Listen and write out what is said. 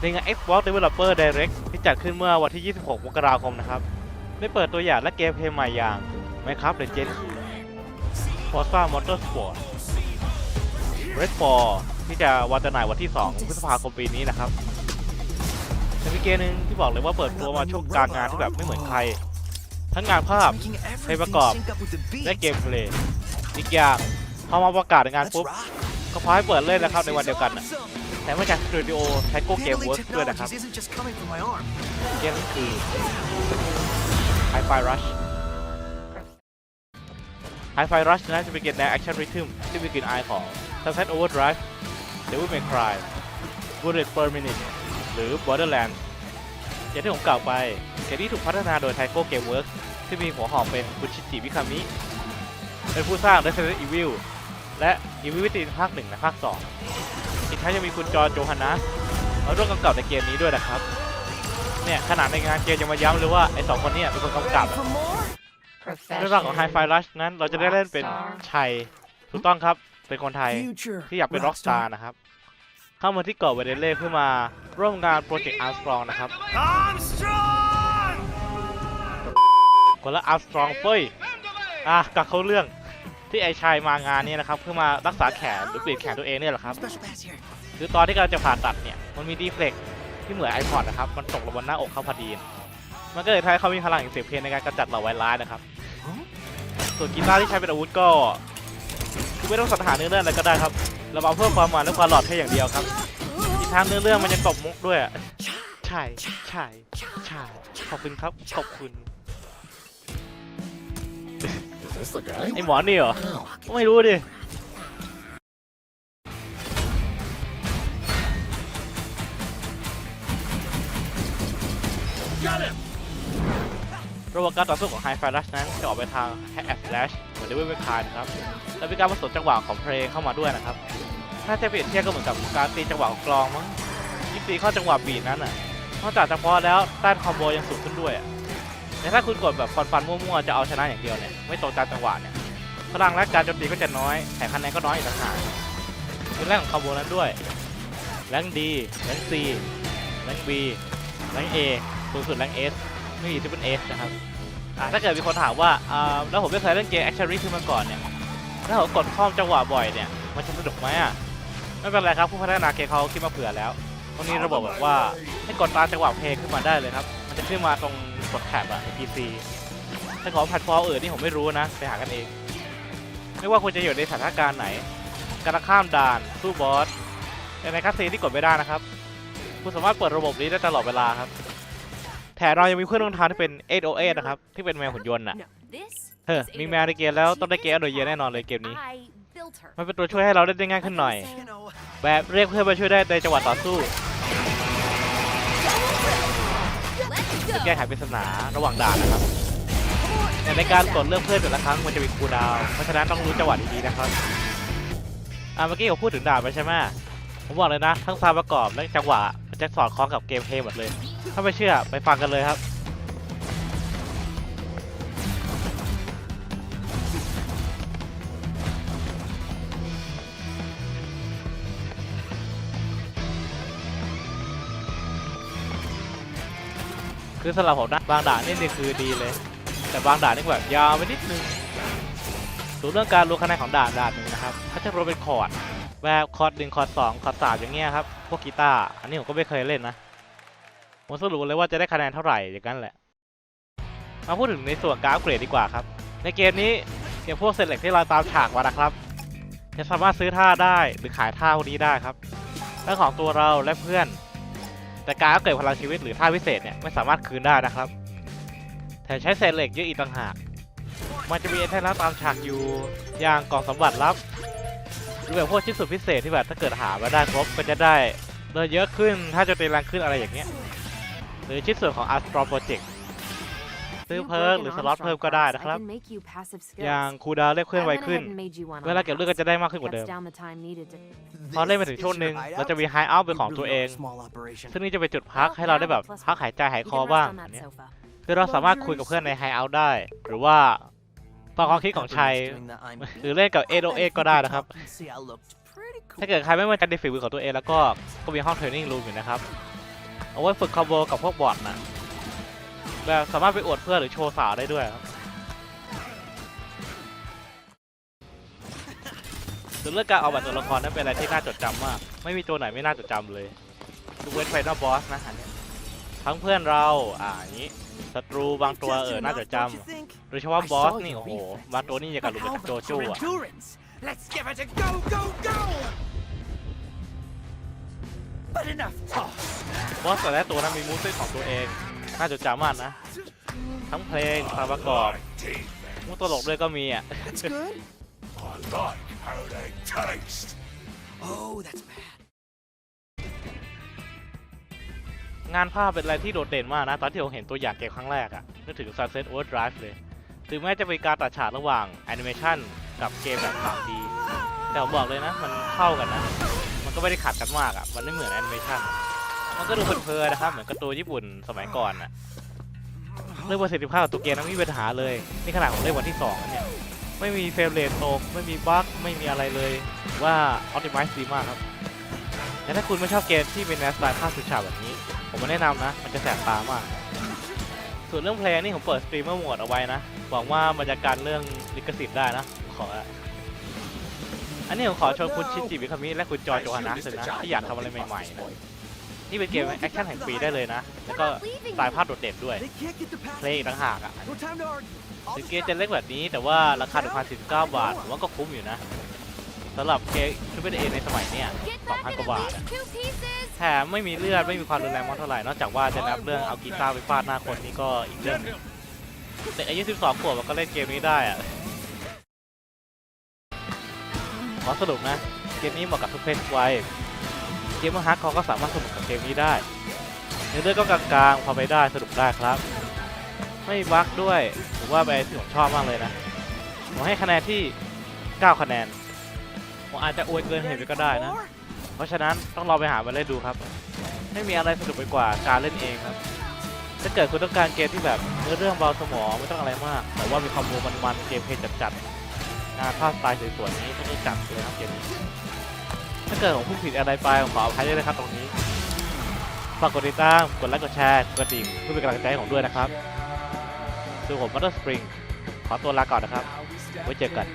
ในงาน Xbox Developer Direct ที่จัดขึ้นเมื่อวันที่ 26 มกราคมนะครับ ได้เปิดตัวอย่างและเกมเพลย์ใหม่อย่าง Minecraft Legends Forza Motorsport Red 4ที่จะวางจำหน่ายวันที่ 2 พฤษภาคมปีนี้นะครับเป็นเกมหนึงที่บอกเลยว่าเปิดตัวมาช่วงกลางงานที่แบบไม่เหมือนใคร ทั้งงานภาพเพลงประกอบและเกมเพลย์อีกอย่างพอมาประกาศในงานปุ๊บ ก็พอให้เปิดเล่นนะครับในวันเดียวกันนะแต่มาจากสตูดิโอไทโกเกมเวิร์กด้วยนะครับเกมนี้คือ Hi-Fi Rush Hi-Fi Rush นะจะเป็นเกมแนว Action Rhythm ที่มีกลิ่นอายของ Sunset Overdrive Devil May Cry Bullet Per Minute หรือ Borderlands อย่างที่ผมกล่าวไปเกมนี้ถูกพัฒนาโดย Taiko Gameworks ที่มีหัวหอกเป็นคุชิจิมิคามิ เป็นผู้สร้าง Resident Evil และ Evil Within ภาค1และภาค 2 อีกทั้งยังมีคุณจอโจฮันนัสมาร่วมกำกับในเกมนี้ด้วยนะครับ เนี่ยขนาดในงานเกมยังมาย้ำเลยว่า ไอ้สองคนนี้เป็นคนกำกับเรื่องราวของ Hi-Fi Rush นั้นเราจะได้เล่นเป็นชัยถูกต้องครับ เป็นคนไทยที่อยากเป็นร็อกสตาร์นะครับ เข้ามาที่เกาะเวเดเล่เพื่อมาร่วมงานโปรเจกต์อาร์สตรองนะครับคนละอาร์สตรองเฟ้ยอะกับเข้าเรื่อง ที่ไอชายมางานนี้นะครับเพื่อมารักษาแขนหรือเปลี่ยนแขนตัวเองเนี่ยแหละครับคือตอนที่กำลังจะผ่าตัดเนี่ยมันมีดีเฟกที่เหมือนไอพอดนะครับมันตกลงบนหน้าอกเขาพอดีมันก็เลยทำให้เขามีพลังแห่างเสียเพลในการกำจัดเหล่าไวรัสนะครับส่วนกีตาร์ที่ใช้เป็นอาวุธก็คือไม่ต้องสรรหาเนื้อเรื่องอะไรก็ได้ครับเรามาเพิ่มความหวานและความหลอดแค่อย่างเดียวครับอีกทางเนื้อเรื่องมันยังตบมุกด้วยใช่ใช่ใช่ขอบคุณครับขอบคุณ ไอหมอนี่เหรอ ไม่รู้ดิ ระบบการต่อสู้ของ High Fire Rush นั้นจะออกไปทาง Hack and Slash เหมือน Devil May Cry นะครับ และมีการผสมจังหวะของเพลงเข้ามาด้วยนะครับ ถ้าจะเปรียบเทียบก็เหมือนกับการตีจังหวะของกลองมั้งยิ่งตีเข้าจังหวะบีทนั้นน่ะนอกจากจะเพราะแล้วต้านคอมโบยังสูงขึ้นด้วยอะ แต่ถ้าคุณกดแบบฟันฟันๆมั่วๆจะเอาชนะอย่างเดียวเนี่ยไม่ตรงตามจังหวะเนี่ยพลังและการโจมตีก็จะน้อยแต่คะแนนก็น้อยอีกต่างหากคือแรกของคอมโบนั้นด้วยแรงดีแรงซีแรงบีแรงเอสูงสุดแรงเอสไม่มีที่เป็นเอสนะครับถ้าเกิดมีคนถามว่าแล้วผมไม่เคยเล่นเกมแอคชั่นริทึมมาก่อนเนี่ยถ้าผมกดข้อมจังหวะบ่อยเนี่ยมันจะสนุกไหมอะไม่เป็นไรครับผู้พัฒนาเกมเขาคิดมาเผื่อแล้วตรงนี้ระบบแบบว่าให้กดตามจังหวะเพลงขึ้นมาได้เลยครับ มันจะขึ้นมาตรง กดแท็บอะใน PC แต่ของแพลตฟอร์มอื่นนี่ผมไม่รู้นะ ไปหากันเอง ไม่ว่าคุณจะอยู่ในสถานการณ์ไหน การข้ามด่าน สู้บอสแต่ในคัสซีนที่กดไม่ได้นะครับ คุณสามารถเปิดระบบนี้ได้ตลอดเวลาครับ แถมเรายังมีเพื่อนร่วมทางที่เป็น 808 นะครับ ที่เป็นแมวหุ่นยนต์น่ะ เฮ้อมีแมวในเกมแล้วต้องได้เกมโดยเยอะแน่นอนเลยเกมนี้ มันเป็นตัวช่วยให้เราเล่นได้ง่ายขึ้นหน่อย แบบเรียกเพื่อนมาช่วยได้ในจังหวะต่อสู้ แก้ไขปริศนาระหว่างด่านนะครับแต่ในการกดเลือกเพื่อนแต่ละครั้งมันจะมีคูลดาวน์เพราะฉะนั้นต้องรู้จังหวะดีๆนะครับอ่าเมื่อกี้ผมพูดถึงด่านไปใช่ไหมผมบอกเลยนะ ทั้งซาวประกอบและจังหวะมันจะสอดคล้องกับเกมเพลย์หมดเลย ถ้าไม่เชื่อไปฟังกันเลยครับ คือสำหรับผมนะบางด่านนี่นี่คือดีเลย แต่บางด่านนี่แบบยาวไปนิดนึงส่วนเรื่องการรู้คะแนนของด่านด่านหนึ่งนะครับเขาจะรวมเป็นคอร์ดแบบคอร์ดหนึ่งคอร์ดสองคอร์ดสามอย่างเงี้ยครับพวกกีตาร์อันนี้ผมก็ไม่เคยเล่นนะผมสรุปเลยว่าจะได้คะแนนเท่าไหร่อย่างนั้นแหละมาพูดถึงในส่วนการอัปเกรดดีกว่าครับ ในเกมนี้เกมพวกเซเล็กที่เราตามฉากมานะครับจะสามารถซื้อท่าได้หรือขายท่าพวกนี้ได้ครับทั้งของตัวเราและเพื่อน แต่การอัปเกรดพลังชีวิตหรือท่าพิเศษเนี่ยไม่สามารถคืนได้นะครับแต่ใช้เศษเหล็กเยอะอีกต่างหาก มันจะมีไอเทมลับตามฉากอยู่อย่างกล่องสมบัติลับหรือแบบพวกชิ้นส่วนพิเศษที่แบบถ้าเกิดหามาได้ครบก็จะได้เดินเยอะขึ้นถ้าจะตีแรงขึ้นอะไรอย่างเงี้ยหรือชิ้นส่วนของ Astro Project ซื้อเพิ่มหรือสล็อตเพิ่มก็ได้นะครับ อย่างคูลดาวน์เรียกเพื่อนไวขึ้น เวลาเก็บเลือดก็จะได้มากขึ้นกว่าเดิม พอเล่นไปถึงช่วงหนึ่งเราจะมีไฮเอาท์เป็นของตัวเอง ซึ่งนี่จะเป็นจุดพักให้เราได้แบบพักหายใจหายคอบ้างอันเนี้ยคือเราสามารถคุยกับเพื่อนในไฮเอาท์ได้ หรือว่าฟังความคิดของชัย หรือเล่นกับเอโดเอก็ได้นะครับ ถ้าเกิดใครไม่มั่นใจในฝีมือของตัวเองแล้วก็ก็มีห้องเทรนนิ่งรูมอยู่นะครับ เอาไว้ฝึกคอมโบกับพวกบอทนะ แบบสามารถไปอวดเพื่อนหรือโชว์สาวได้ด้วยครับส่วนเรื่องการออกแบบตัวละครนั้นเป็นอะไรที่น่าจดจำมาก ไม่มีตัวไหนไม่น่าจดจำเลยดูเวทไฟนอลบอสนะอันเนี้ยทั้งเพื่อนเราอ่าอย่างนี้ศัตรูบางตัวเออน่าจดจำโดยเฉพาะบอสนี่โอ้โหบางตัวนี่อย่างกับลูกเป็นโจโจ้อะ Let's give it a go, go, go! But enough talk. บอสแต่ละตัวนั้นมีมูฟเซ็ตของตัวเอง น่าจดจำมากนะ ทั้งเพลงเพลงประกอบมูฟตลกด้วยก็มีอะ That's good. I like how they taste. Oh, that's bad. งานภาพเป็นอะไรที่โดดเด่นมากนะ ตอนที่ผมเห็นตัวอย่างเกมครั้งแรกอะนึกถึง Sunset Overdrive เลย ถึงแม้จะเป็นการตัดฉากระหว่างแอนิเมชันกับเกมแบบ 3D แต่ผมบอกเลยนะ มันเข้ากันนะ มันก็ไม่ได้ขัดกันมากอะมันไม่เหมือนแอนิเมชัน มันก็ดูเพลินๆนะครับเหมือนการ์ตูนญี่ปุ่นสมัยก่อนอะเรื่องประสิทธิภาพของตัวเกมนั้นไม่มีปัญหาเลย นี่ขนาดผมเล่นวันที่2แล้วเนี่ย ไม่มีเฟรมเรทตก ไม่มีบั๊กไม่มีอะไรเลยถือว่าออติ i z e ดีมากครับ แต่ถ้าคุณไม่ชอบเกมที่เป็นแนวสไตล์ภาพสุดฉาบแบบนี้ ผมไม่แนะนำนะ มันจะแสบตามาก ส่วนเรื่องเพลงนี่ผมเปิดสตรีมเมอร์โหมดเอาไว้นะ หวังว่ามันจะกันเรื่องลิขสิทธิ์ได้นะ ขอละอันนี้ผมขอชวนคุณชินจิบิคามิและคุณจอร์จโจฮานัสเลยนะที่อยากทำอะไรใหม่ๆนะ นี่เป็นเกมแอคชั่นแห่งปีได้เลยนะ แล้วก็สไตล์ภาพโดดเด่นด้วย They can't get the pass. เพลงอีกต่างหากอะ No time to argue. I'll ถึง just เกมจะเล็กแบบนี้แต่ว่าราคา1,049 บาทผมว่าก็คุ้มอยู่นะสำหรับเกมชูเปอร์เอในสมัยเนี้ย Get back 2,000 in กว่า at บาท least อะ two pieces. แถมไม่มีเลือดไม่มีความรุนแรงมากเท่าไหร่ นอกจากว่าจะนับเรื่องเอากีตาร์ไปฟาดหน้าคนนี่ก็อีกเรื่องหนึ่งเด็กอายุ 12 ขวบมันก็เล่นเกมนี้ได้อะขอสรุปนะ เกมนี้เหมาะกับทุกเพศทุกวัย เกมเมอร์ฮาร์ดคอร์ก็สามารถสนุกกับเกมนี้ได้เนื้อเรื่องก็กลางๆพอไปได้สนุกได้ครับ ไม่บั๊กด้วยผมว่าเป็นที่ผมชอบมากเลยนะผมให้คะแนนที่ 9 คะแนนผมอาจจะอวยเกินเหตุไปก็ได้นะ เพราะฉะนั้นต้องลองไปหามาเล่นดูครับ ไม่มีอะไรสนุกไปกว่าการเล่นเองครับ ถ้าเกิดคุณต้องการเกมที่แบบเนื้อเรื่องเบาสมองไม่ต้องอะไรมาก แต่ว่ามีความโมมันๆเกมเพลย์จัดๆงานภาพสไตล์สวยๆนี้ต้องจัดเลยครับเกมนี้ ถ้าเกิดผมพูดผิดอะไรไปผมขออภัยด้วยนะครับตรงนี้ ฝากกดติดตาม กดไลค์ กดแชร์ กดดิ่งเพื่อเป็นกำลังใจให้ผมด้วยนะครับส่ผมมัตเตอร์สปริง ขอตัวลาก่อนนะครับ ไว้เจอกัน